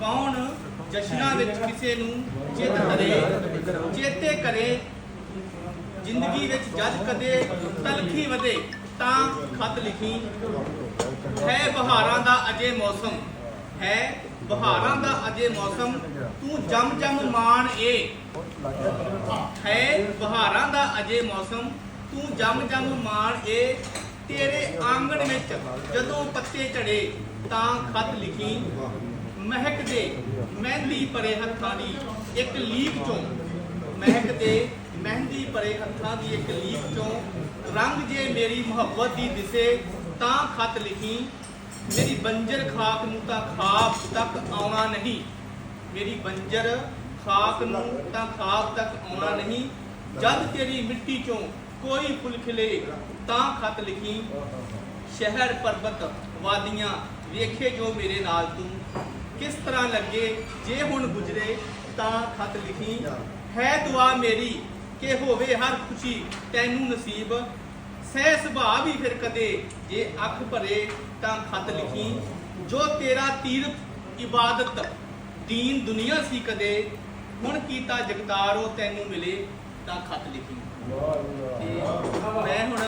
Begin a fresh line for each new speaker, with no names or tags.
ਕੌਣ ਜਸ਼ਨਾਂ ਵਿੱਚ ਕਿਸੇ ਨੂੰ ਚਿਤ ਕਰੇ? ਚੇਤੇ ਕਰੇ, ਜ਼ਿੰਦਗੀ ਵਿੱਚ ਜਦ ਕਦੇ ਤਲਖੀ ਵਧੇ ਤਾਂ ਖਤ ਲਿਖੀ। ਹੈ ਬਹਾਰਾਂ ਦਾ ਅਜੇ ਮੌਸਮ, ਹੈ ਬਹਾਰਾਂ ਦਾ ਅਜੇ ਮੌਸਮ, ਤੂੰ ਜਮ ਜਮ ਮਾਣ ਏ। ਹੈ ਬਹਾਰਾਂ ਦਾ ਅਜੇ ਮੌਸਮ, ਤੂੰ ਜਮ ਜਮ ਮਾਣ ਏ। ਤੇਰੇ ਆਂਗਣ ਵਿੱਚ ਜਦੋਂ ਪੱਤੇ ਝੜੇ ਤਾਂ ਖਤ ਲਿਖੀ। ਮਹਿਕ ਦੇ ਮਹਿੰਦੀ ਭਰੇ ਹੱਥਾਂ ਦੀ ਇੱਕ ਲੀਕ ਚੋਂ, ਮਹਿਕ ਦੇ ਮਹਿੰਦੀ ਭਰੇ ਹੱਥਾਂ ਦੀ ਇੱਕ ਲੀਕ ਚੋਂ ਰੰਗ ਜੇ ਮੇਰੀ ਮੁਹੱਬਤ ਦੀ ਦਿਸੇ, ਤਾਂ ਖਤ ਲਿਖੀ, ਮੇਰੀ ਬੰਜਰ ਖਾਕ ਨੂੰ ਤਾਂ ਖਾਬ ਤੱਕ ਆਉਣਾ ਨਹੀਂ। ਮੇਰੀ ਬੰਜਰ ਖਾਕ ਨੂੰ ਤਾਂ ਖਾਬ ਤੱਕ ਆਉਣਾ ਨਹੀਂ। ਜਦ ਤੇਰੀ ਮਿੱਟੀ ਚੋਂ ਕੋਈ ਫੁੱਲ ਖਿਲੇ, ਤਾਂ ਖਤ ਲਿਖੀ, ਸ਼ਹਿਰ ਪਰਬਤ ਵਾਦੀਆਂ, ਵੇਖੇ ਜੋ ਮੇਰੇ ਨਾਲ ਤੂੰ। ਕਿਸ ਤਰ੍ਹਾਂ ਲੱਗੇ? ਜੇ ਹੁਣ ਗੁਜਰੇ ਤਾਂ ਖਤ ਲਿਖੀ ਹੈ। ਦੁਆ ਮੇਰੀ ਕਿ ਹੋਵੇ ਹਰ ਖੁਸ਼ੀ ਤੈਨੂੰ ਨਸੀਬ। ਸਹਿ ਸੁਭਾਅ ਵੀ ਫਿਰ ਕਦੇ ਜੇ ਅੱਖ ਭਰੇ ਤਾਂ ਖਤ ਲਿਖੀ। ਜੋ ਤੇਰਾ ਤੀਰਥ ਇਬਾਦਤ ਦੀਨ ਦੁਨੀਆ ਸੀ ਕਦੇ ਹੁਣ ਕੀਤਾ ਜਗਤਾਰੋ ਤੈਨੂੰ ਮਿਲੇ ਤਾਂ ਖਤ ਲਿਖੀ। ਮੈਂ ਹੁਣ